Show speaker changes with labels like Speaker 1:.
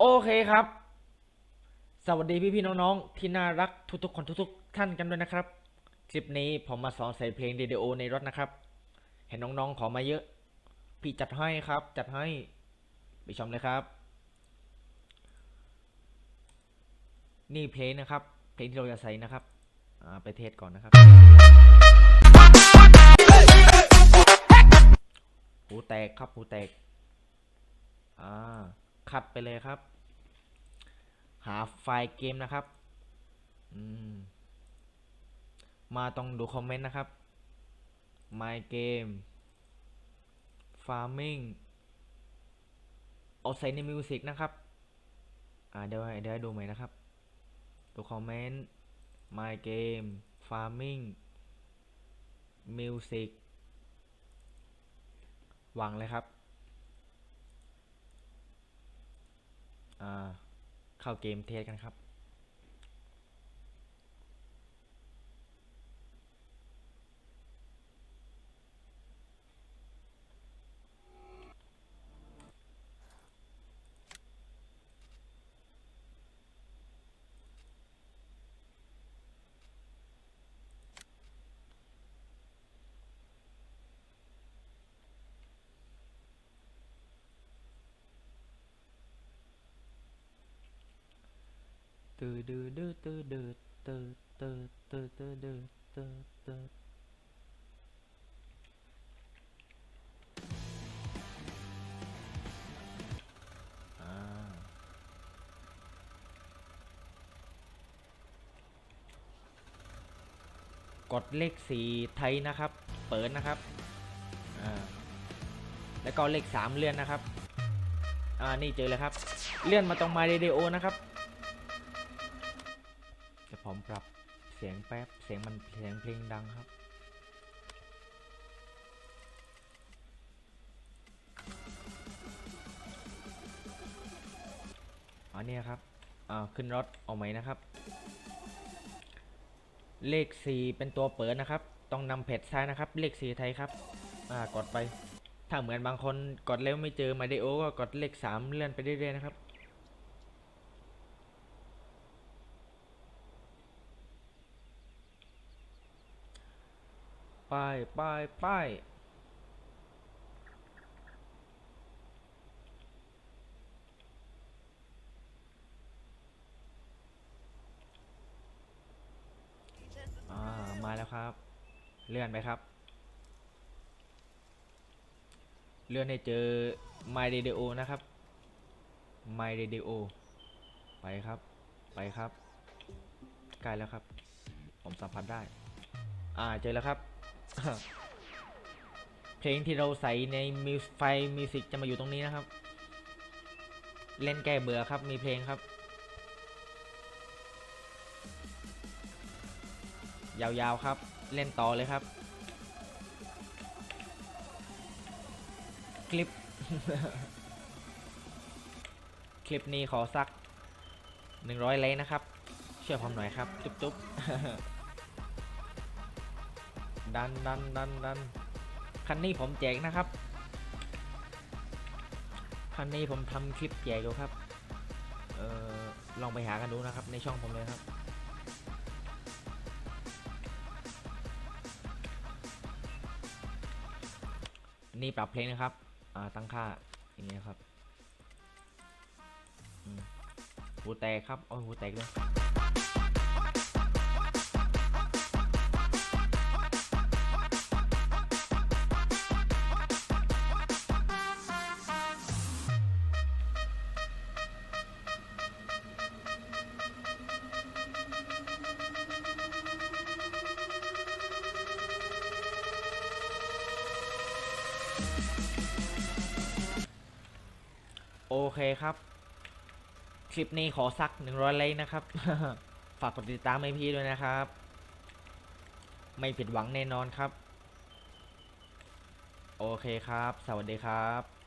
Speaker 1: โอเคครับ สวัสดีพี่พี่ๆน้องๆ ที่น่ารักทุกๆคนทุกๆท่านกันด้วยนะครับ คลิปนี้ผมมาสอนใส่เพลงเรดิโอในรถนะครับ เห็นน้องๆขอมาเยอะ พี่จัดให้ครับ จัดให้ ไปชมเลยครับ นี่เพลงนะครับ เพลงที่เราจะใส่นะครับอ่าไปเทสก่อนนะครับหูแตกครับหูแตกอ่า คัดไปเลยครับ หาไฟล์เกมนะครับมมาต้องดูคอมเมนต์นะครับ My Game Farming เอาใส่ในมิวสิกนะครับอ่าเดี๋ยวเดี๋ยวดูใหม่นะครับ ดูคอมเมนต์ My Game Farming Music วางเลยครับ อ่า เข้าเกมเทสกันครับ ตืดดืดดืดตืดดืดตืดตืดตืดตืดดืดตืดตืดกดเลขสี่ไทยนะครับ เปิดนะครับ อ่า แล้วก็เลขสามเลื่อนนะครับ อ่า นี่เจอเลยครับ เลื่อนมาตรงมาเรดิโอนะครับ ผมปรับเสียงแป๊บ เสียงมันเสียงเพลงดังครับ อันนี้ครับ อ่า ขึ้นรถเอาไหมนะครับ เลข 4 เป็นตัวเปิดนะครับ ต้องนำเพจซ้ายนะครับ เลข 4 ไทยครับ อ่า กดไป ถ้าเหมือนบางคนกดแล้วไม่เจอมาเดโอก็กดเลข 3 เลื่อนไปเรื่อยๆนะครับ ไปไปไปอ่ามาแล้วครับ เลื่อนไปครับ เลื่อนให้เจอ My Radio นะครับ My Radio ไปครับ ไปครับ ใกล้แล้วครับ ผมสัมผัสได้ อ่า เจอแล้วครับ เพลงที่เราใส่ในมิวไฟมิวสิกจะมาอยู่ตรงนี้นะครับ เล่นแก้เบื่อครับ มีเพลงครับ ยาวๆครับ เล่นต่อเลยครับ คลิป คลิปนี้ขอสัก 100ไลค์นะครับช่วยผมหน่อยครับ จุ๊บๆ ดันดันดันดันคันนี้ผมแจกนะครับ คันนี้ผมทำคลิปแจกอยู่ครับ เออลองไปหากันดูนะครับ ในช่องผมเลยครับ นี่ปรับเพลงนะครับ อ่า ตั้งค่า อย่างนี้นะครับ หูแตกครับ โอ้ยหูแตกเลย โอเคครับ คลิปนี้ขอสัก100ไลค์นะครับ ฝากกดติดตามให้พี่ด้วยนะครับ ไม่ผิดหวังแน่นอนครับ โอเคครับ สวัสดีครับ